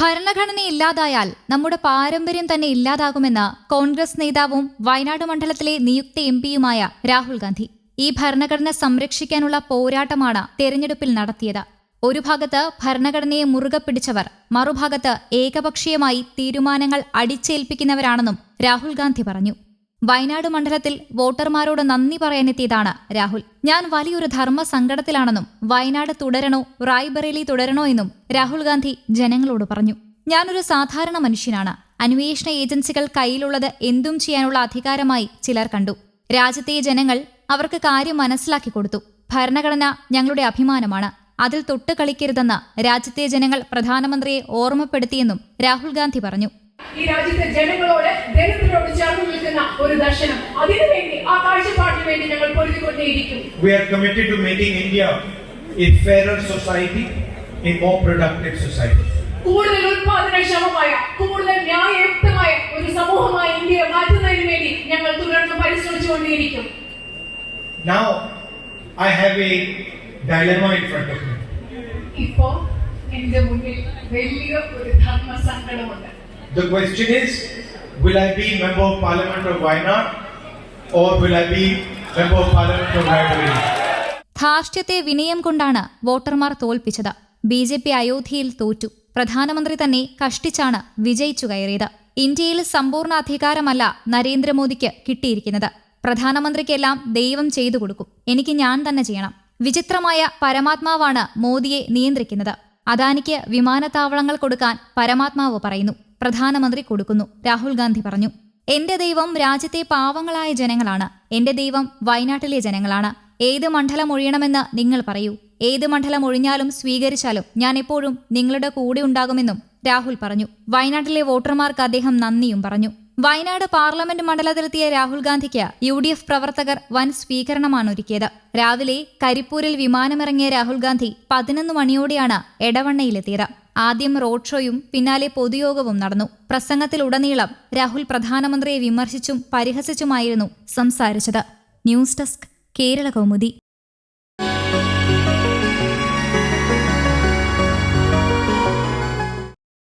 ഭരണഘടന ഇല്ലാതായാൽ നമ്മുടെ പാരമ്പര്യം തന്നെ ഇല്ലാതാകുമെന്ന് കോൺഗ്രസ് നേതാവും വയനാട് മണ്ഡലത്തിലെ നിയുക്ത എം പിയുമായ രാഹുൽ ഗാന്ധി. ഈ ഭരണഘടന സംരക്ഷിക്കാനുള്ള പോരാട്ടമാണ് തെരഞ്ഞെടുപ്പിൽ നടത്തിയത്. ഒരു ഭാഗത്ത് ഭരണഘടനയെ മുറുകെ പിടിച്ചവർ മറുഭാഗത്ത് ഏകപക്ഷീയമായി തീരുമാനങ്ങൾ അടിച്ചേൽപ്പിക്കുന്നവരാണെന്നും രാഹുൽ ഗാന്ധി പറഞ്ഞു. വയനാട് മണ്ഡലത്തിൽ വോട്ടർമാരോട് നന്ദി പറയാനെത്തിയതാണ് രാഹുൽ. ഞാൻ വലിയൊരു ധർമ്മ സങ്കടത്തിലാണെന്നും വയനാട് തുടരണോ റായ്ബറേലി തുടരണോ എന്നും രാഹുൽ ഗാന്ധി ജനങ്ങളോട് പറഞ്ഞു. ഞാനൊരു സാധാരണ മനുഷ്യനാണ്. അന്വേഷണ ഏജൻസികൾ കയ്യിലുള്ളത് എന്തും ചെയ്യാനുള്ള അധികാരമായി ചിലർ കണ്ടു. രാജ്യത്തെ ജനങ്ങൾ അവർക്ക് കാര്യം മനസ്സിലാക്കി കൊടുത്തു. ഭരണഘടന ഞങ്ങളുടെ അഭിമാനമാണ്. അതിൽ തൊട്ട് കളിക്കരുതെന്ന് രാജ്യത്തെ ജനങ്ങൾ പ്രധാനമന്ത്രിയെ ഓർമ്മപ്പെടുത്തിയെന്നും രാഹുൽ ഗാന്ധി പറഞ്ഞു. ഈ രാജ്യത്തെ ജനങ്ങളോട് ദരിദ്രരോട് ചേർന്ന് നിൽക്കുന്ന ഒരു ദർശനം അതിനുവേണ്ടി ആ കാഴ്ചപ്പാടിന് വേണ്ടി ഞങ്ങൾ പൊരുതിക്കൊണ്ടേയിരിക്കും We are committed to making India a fairer society, a more productive society. കൂടുതൽ ഉത്പാദനക്ഷമമായ കൂടുതൽ ന്യായയുക്തമായ ഒരു സമൂഹമായി ഇന്ത്യയെ മാറ്റുന്നതിന് വേണ്ടി ഞങ്ങൾ തുടർന്ന് പരിശ്രമിച്ചുകൊണ്ടേയിരിക്കും Now, I have a dilemma in front of me. ഇപ്പോ എന്റെ മുന്നിൽ വലിയ ഒരു ധർമ്മ സങ്കടമുണ്ട് The question is, will I be member of parliament of Wayanad or will I be member of parliament of Raebareli? ധാർഷ്ട്യത്തെ വിനയം കൊണ്ടാണ് വോട്ടർമാർ തോൽപ്പിച്ചത്. ബി ജെ പി അയോധ്യയിൽ തോറ്റു. പ്രധാനമന്ത്രി തന്നെ കഷ്ടിച്ചാണ് വിജയിച്ചു കയറിയത്. ഇന്ത്യയിൽ സമ്പൂർണ അധികാരമല്ല നരേന്ദ്രമോദിക്ക് കിട്ടിയിരിക്കുന്നത്. പ്രധാനമന്ത്രിക്കെല്ലാം ദൈവം ചെയ്തു കൊടുക്കും. എനിക്ക് ഞാൻ തന്നെ ചെയ്യണം. വിചിത്രമായ പരമാത്മാവാണ് മോദിയെ നിയന്ത്രിക്കുന്നത്. അദാനിക്ക് വിമാനത്താവളങ്ങൾ കൊടുക്കാൻ പരമാത്മാവ് പറയുന്നു. പ്രധാനമന്ത്രി കൊടുക്കുന്നു. രാഹുൽ ഗാന്ധി പറഞ്ഞു എന്റെ ദൈവം രാജ്യത്തെ പാവങ്ങളായ ജനങ്ങളാണ്. എന്റെ ദൈവം വയനാട്ടിലെ ജനങ്ങളാണ്. ഏത് മണ്ഡലം ഒഴിയണമെന്ന് നിങ്ങൾ പറയൂ. ഏത് മണ്ഡലം ഒഴിഞ്ഞാലും സ്വീകരിച്ചാലും ഞാൻ എപ്പോഴും നിങ്ങളുടെ കൂടെ ഉണ്ടാകുമെന്നും രാഹുൽ പറഞ്ഞു. വയനാട്ടിലെ വോട്ടർമാർക്ക് അദ്ദേഹം നന്ദിയും പറഞ്ഞു. വയനാട് പാർലമെന്റ് മണ്ഡലത്തിലെത്തിയ രാഹുൽ ഗാന്ധിക്ക് യു ഡി എഫ് പ്രവർത്തകർ വൻ സ്വീകരണമാണ് ഒരുക്കിയത് രാവിലെ കരിപ്പൂരിൽ വിമാനമിറങ്ങിയ രാഹുൽ ഗാന്ധി പതിനൊന്ന് മണിയോടെയാണ് എടവണ്ണയിലെത്തിയത്. ആദ്യം റോഡ് ഷോയും പിന്നാലെ പൊതുയോഗവും നടന്നു. പ്രസംഗത്തിലുടനീളം രാഹുൽ പ്രധാനമന്ത്രിയെ വിമർശിച്ചും പരിഹസിച്ചുമായിരുന്നു സംസാരിച്ചത്. News desk Kerala Kaumudi.